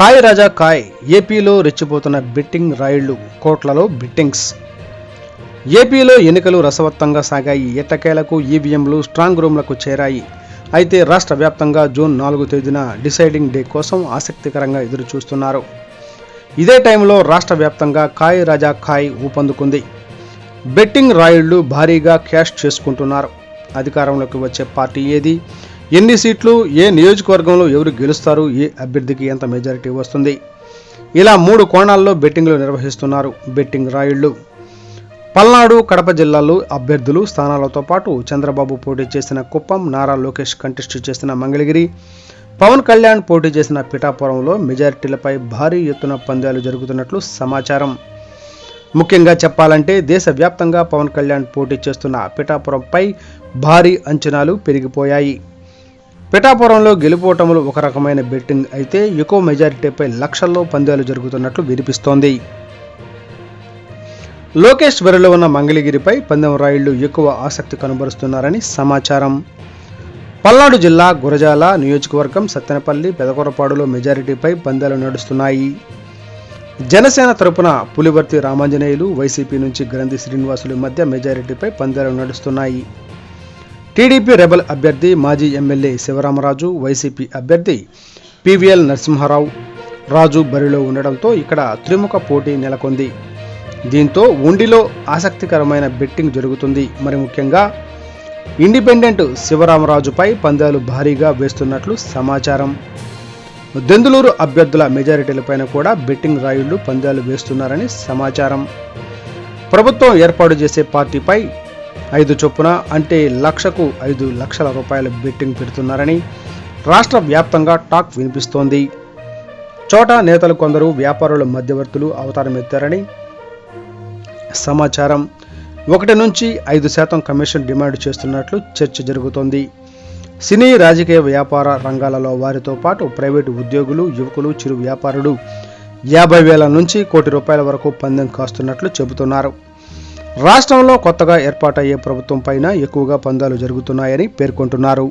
కాయ్ రాజా కాయ్ ఏపీలో రెచ్చిపోతున్న బెట్టింగ్ రాయిళ్ళు కోట్లలో బిట్టింగ్స్. ఏపీలో ఎన్నికలు రసవత్తంగా సాగాయి. ఎట్టకేలకు ఈవీఎంలు స్ట్రాంగ్ రూమ్లకు చేరాయి. అయితే రాష్ట్ర వ్యాప్తంగా జూన్ నాలుగు తేదీన డిసైడింగ్ డే కోసం ఆసక్తికరంగా ఎదురు చూస్తున్నారు ఇదే టైంలో రాష్ట్ర వ్యాప్తంగా కాయ్ రాజా కాయ్ ఊపందుకుంది. బెట్టింగ్ రాయుళ్ళు భారీగా క్యాష్ చేసుకుంటున్నారు. అధికారంలోకి వచ్చే పార్టీ ఏది? ఎన్ని సీట్లు ఏ నియోజకవర్గంలో ఎవరు గెలుస్తారు ఏ అభ్యర్థికి ఎంత మెజారిటీ వస్తుంది? ఇలా మూడు కోణాల్లో బెట్టింగ్లు నిర్వహిస్తున్నారు బెట్టింగ్ రాయుళ్ళు పల్నాడు కడప జిల్లాల్లో అభ్యర్థులు స్థానాలతో పాటు చంద్రబాబు పోటీ చేసిన కుప్పం నారా లోకేష్ కంటెస్ట్ చేసిన మంగళగిరి పవన్ కళ్యాణ్ పోటీ చేసిన పిఠాపురంలో మెజారిటీలపై భారీ ఎత్తున పందాలు జరుగుతున్నట్లు సమాచారం. ముఖ్యంగా చెప్పాలంటే దేశవ్యాప్తంగా పవన్ కళ్యాణ్ పోటీ చేస్తున్న పిఠాపురంపై భారీ అంచనాలు పెరిగిపోయాయి. పిఠాపురంలో గెలుపోటములు ఒక రకమైన బెట్టింగ్ అయితే ఎక్కువ మెజారిటీపై లక్షల్లో పందాలు జరుగుతున్నట్లు వినిపిస్తోంది. లోకేష్ బరిలో ఉన్న మంగళగిరిపై పందెం రాయుళ్ళు ఎక్కువ ఆసక్తి కనబరుస్తున్నారని సమాచారం. పల్నాడు జిల్లా గురజాల నియోజకవర్గం సత్తెనపల్లి పెదకొరపాడులో మెజారిటీపై పందాలు నడుస్తున్నాయి. జనసేన తరపున పులివర్తి రామాంజనేయులు వైసీపీ నుంచి గ్రంథి శ్రీనివాసులు మధ్య మెజారిటీపై పందాలు నడుస్తున్నాయి. టీడీపీ రెబల్ అభ్యర్థి మాజీ ఎమ్మెల్యే శివరామరాజు వైసీపీ అభ్యర్థి పివిఎల్ నరసింహారావు రాజు బరిలో ఉండడంతో ఇక్కడ త్రిముఖ పోటీ నెలకొంది. దీంతో ఉండిలో ఆసక్తికరమైన బెట్టింగ్ జరుగుతుంది. మరి ముఖ్యంగా ఇండిపెండెంట్ శివరామరాజుపై పందాలు భారీగా వేస్తున్నట్లు సమాచారం. దెందులూరు అభ్యర్థుల మెజారిటీలపైన కూడా బెట్టింగ్ రాయుళ్ళు పందాలు వేస్తున్నారని సమాచారం. ప్రభుత్వం ఏర్పాటు చేసే పార్టీపై ఐదు చొప్పున అంటే లక్షకు ఐదు లక్షల రూపాయల బెట్టింగ్ పెడుతున్నారని రాష్ట్ర వ్యాప్తంగా టాక్ వినిపిస్తోంది. చోటా నేతలు కొందరు వ్యాపారుల మధ్యవర్తులు అవతారమెత్తారని సమాచారం. ఒకటి నుంచి ఐదు శాతం కమిషన్ డిమాండ్ చేస్తున్నట్లు చర్చ జరుగుతోంది. సినీ రాజకీయ వ్యాపార రంగాలలో వారితో పాటు ప్రైవేటు ఉద్యోగులు యువకులు చిరు వ్యాపారులు యాభై వేల నుంచి కోటి రూపాయల వరకు పందెం కాస్తున్నట్లు చెబుతున్నారు. రాష్ట్రంలో కొత్తగా ఏర్పాటయ్యే ప్రభుత్వం పైన ఎక్కువగా పందాలు జరుగుతున్నాయని పేర్కొంటున్నారు.